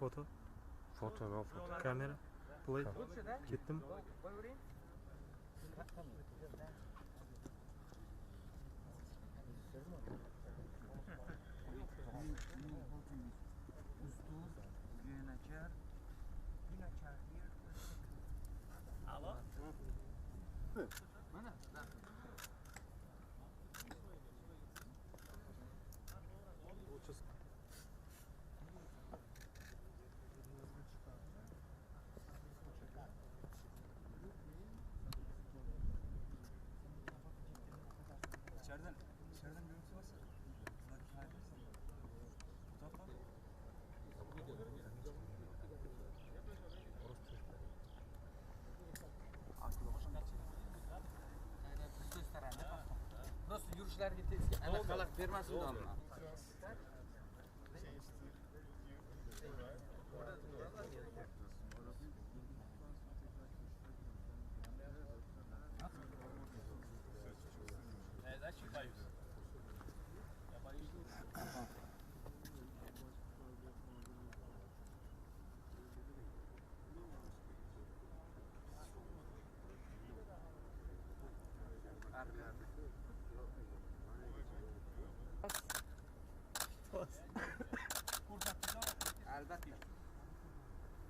Foto, Foto no foto. kamera, play. Ketdim. İçeriden, kishilarga aniq xalaqit bermasin domla Albatta.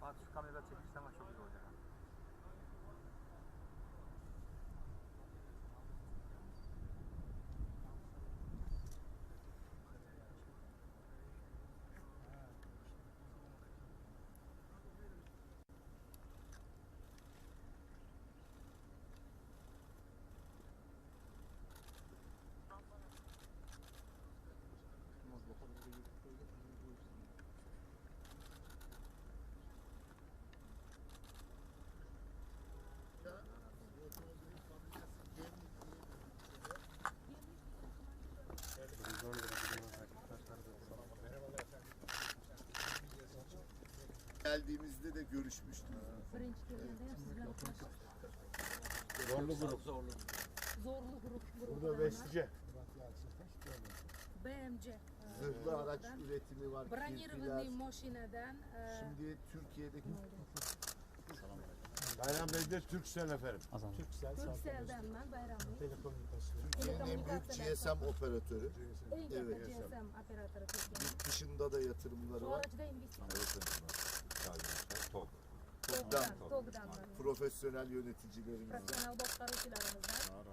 Fatih şu kamera çekirsen çok güzel olacak. Geldiğimizde de görüşmüştük. Birinchi kelganda ham siz bilan uchrashdik. Zorlu grup. Zorlu. Zo'rli guruh Burada guruhidanman. beslice. BMC. e, Zırhlı araç guruhidan. üretimi var. kirpiler. Bronirованный moshinadan e, Şimdi Türkiye'deki Bayram Bey de Türksel efendim. Turkcelldanman Bayramli. Türkiye'nin en büyük GSM operatörü. Eng Evet. katta GSM operatori Turkiya. Yurt dışında da yatırımları var. Xorijda investitsiya. Tog'dan, Tog'dan. Profesyonel yöneticilerimiz var. Professional boshqaruvchilarimizdan.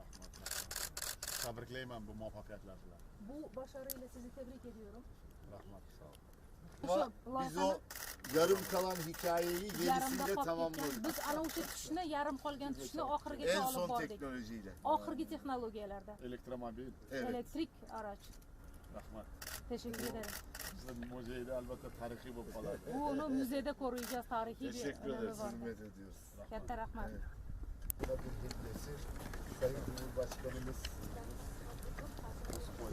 Tabriklayman bu muvaffaqiyatlar bilan. Bu başarıyla sizi tebrik ediyorum. Rahmat. Sağ olun. Ama biz o yarım kalan hikayeyi ketgan tamamladık. biz ana o'sha tushni yarim qolgan tushni En oxirigacha olib son bordik teknolojiyle. oxirgi texnologiyalarda Elektromobil. Evet. elektrik araç Rahmat. teşekkür ederim Sizin muzeyda albatta tarixiy bo'lib qoladi. bunu muzeyda ko'ruyacağız tarixiy bir Teşekkür önemi ederiz. var Hürmet ediyoruz. katta rahmat Evet. Bir hediyesi Sayın Cumhurbaşkanımız Ee,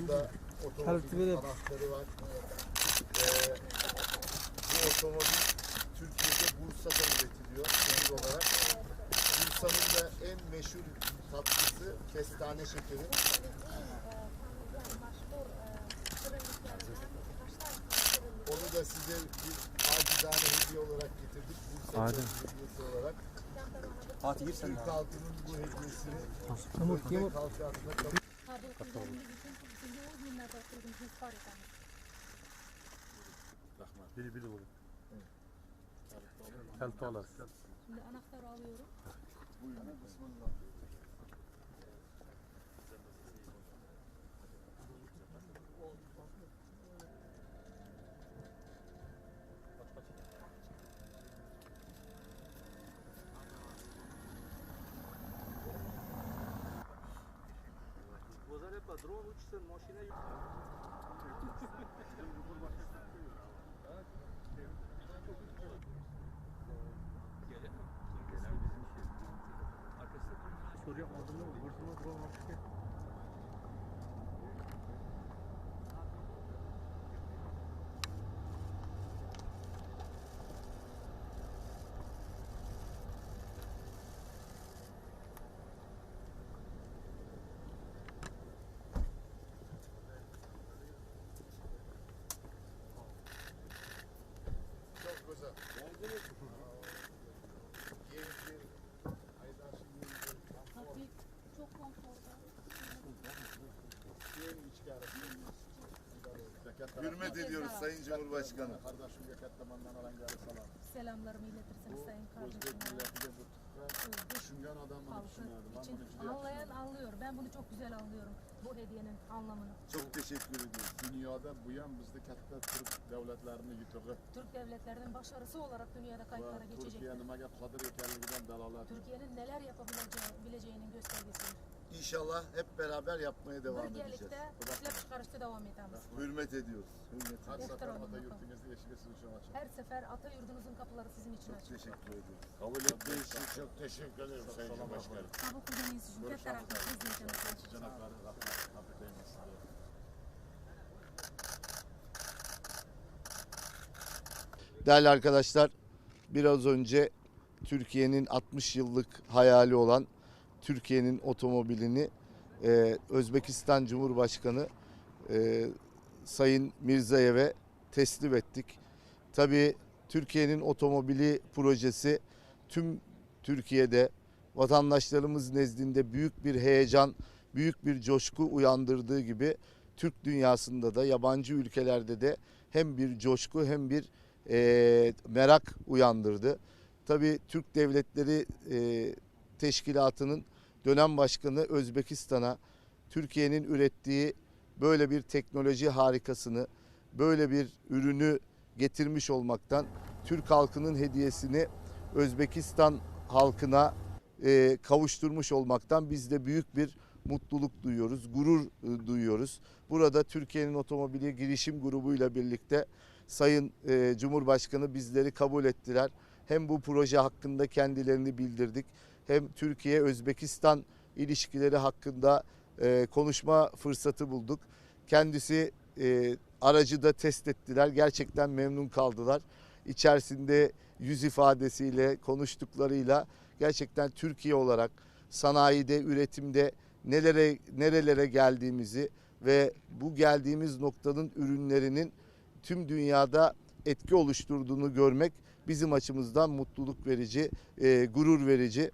burada otomobil anahtarı var. Ee, bu otomobil Türkiye'de Bursa'da üretiliyor şehir olarak. Bursa'nın da en meşhur tatlısı kestane şekeri. Onu da size bir acizane hediye olarak getirdik. Bursa'nın Adem. hediyesi olarak. Fatih gir sen. Türk halkının bu hediyesini Türk halkı adına kabul qabul qilganingiz uchun sizga o'z minnatdorchiligimizni izhor etamiz Rahmat. Bili bo'ladi. Kalta olasiz. şimdi anahtarı alıyorum Buyurun. Bismillah. Bozar hep drone uçsun, maşine Soruya aldın mı? Bursa'da drone var. Hürmet ediyoruz. Sayın Cumhurbaşkanı. Kardeşimge kattamandan alan gari salam. Selamlarımı iletirsiniz Sayın Özbek düşüngen adamını halkı düşünüyordu. Ben için bunu juda anlayan anlıyor. Ben bunu çok güzel anlıyorum. Bu hediyenin anlamını. Çok teşekkür ediyoruz. Dunyoda bu ham bizni katta Türk davlatlarini yutug'i Türk devletlerinin başarısı olarak dünyada kayıtlara Turkiya geçecektir. nimaga qodir ekanligidan dalolat. Türkiye'nin neler yapabileceği, bileceğinin göstergesidir. İnşallah hep beraber yapmaya devam edeceğiz. Birlikte işlep çıkarışta devam edeceğiz. Hürmet ediyoruz. Hürmet ediyoruz. ota bakalım. yurtingizni eshigi siz uchun ochiq. Her sefer ata yurdunuzun kapıları sizin için Çok açık. teşekkür ediyoruz. Kabul ettiği için çok teşekkür ederim Sayın Cumhurbaşkanım. Kabul kılgınız için katta rahmet izleyeceğimiz. Cenapları rahmet, rahmet eylesin. Değerli arkadaşlar, biraz önce Türkiye'nin 60 yıllık hayali olan Türkiye'nin otomobilini e, Özbekistan Cumhurbaşkanı e, Sayın Mirzayev'e teslim ettik. Tabii Türkiye'nin otomobili projesi tüm Türkiye'de vatandaşlarımız nezdinde büyük bir heyecan, büyük bir coşku uyandırdığı gibi Türk dünyasında da yabancı ülkelerde de hem bir coşku hem bir e, merak uyandırdı. Tabii Türk Devletleri e, Teşkilatı'nın dönem başkanı Özbekistan'a Türkiye'nin ürettiği böyle bir teknoloji harikasını, böyle bir ürünü getirmiş olmaktan Türk halkının hediyesini Özbekistan halkına e, kavuşturmuş olmaktan biz de büyük bir mutluluk duyuyoruz, gurur e, duyuyoruz. Burada Türkiye'nin otomobili girişim grubuyla birlikte Sayın e, Cumhurbaşkanı bizleri kabul ettiler. Hem bu proje hakkında kendilerini bildirdik hem Türkiye-Özbekistan ilişkileri hakkında e, konuşma fırsatı bulduk. Kendisi e, aracı da test ettiler. Gerçekten memnun kaldılar. İçerisinde yüz ifadesiyle, konuştuklarıyla gerçekten Türkiye olarak sanayide, üretimde nelere nerelere geldiğimizi ve bu geldiğimiz noktanın ürünlerinin tüm dünyada etki oluşturduğunu görmek bizim açımızdan mutluluk verici, e, gurur verici.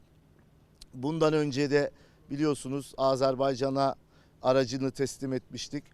Bundan önce de biliyorsunuz Azerbaycan'a aracını teslim etmiştik.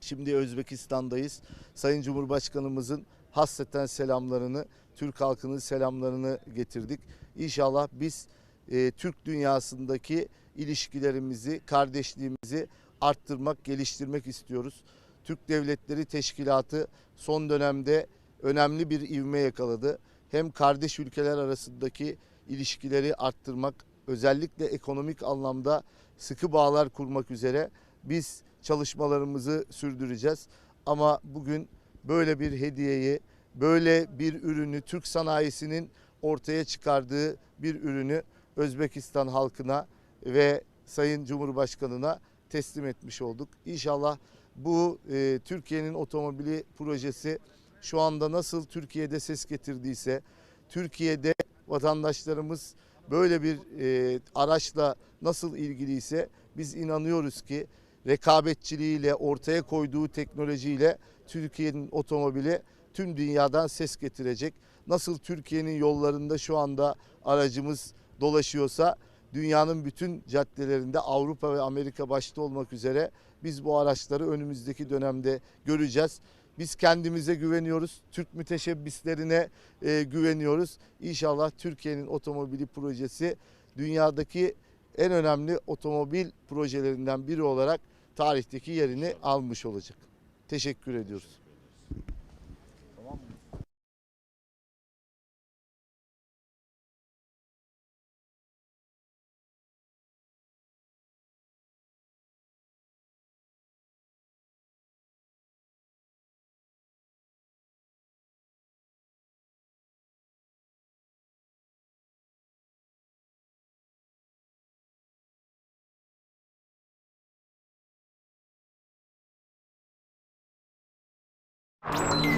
Şimdi Özbekistan'dayız. Sayın Cumhurbaşkanımızın hasreten selamlarını, Türk halkının selamlarını getirdik. İnşallah biz e, Türk dünyasındaki ilişkilerimizi, kardeşliğimizi arttırmak, geliştirmek istiyoruz. Türk Devletleri Teşkilatı son dönemde önemli bir ivme yakaladı. Hem kardeş ülkeler arasındaki ilişkileri arttırmak, özellikle ekonomik anlamda sıkı bağlar kurmak üzere biz çalışmalarımızı sürdüreceğiz. Ama bugün böyle bir hediyeyi, böyle bir ürünü Türk sanayisinin ortaya çıkardığı bir ürünü Özbekistan halkına ve Sayın Cumhurbaşkanına teslim etmiş olduk. İnşallah bu e, Türkiye'nin otomobili projesi şu anda nasıl Türkiye'de ses getirdiyse, Türkiye'de vatandaşlarımız böyle bir e, araçla nasıl ilgiliyse biz inanıyoruz ki rekabetçiliğiyle, ortaya koyduğu teknolojiyle Türkiye'nin otomobili tüm dünyadan ses getirecek. Nasıl Türkiye'nin yollarında şu anda aracımız dolaşıyorsa dünyanın bütün caddelerinde Avrupa ve Amerika başta olmak üzere biz bu araçları önümüzdeki dönemde göreceğiz. Biz kendimize güveniyoruz. Türk müteşebbislerine e, güveniyoruz. İnşallah Türkiye'nin otomobili projesi dünyadaki en önemli otomobil projelerinden biri olarak tarihteki yerini almış olacak. Teşekkür ediyoruz. you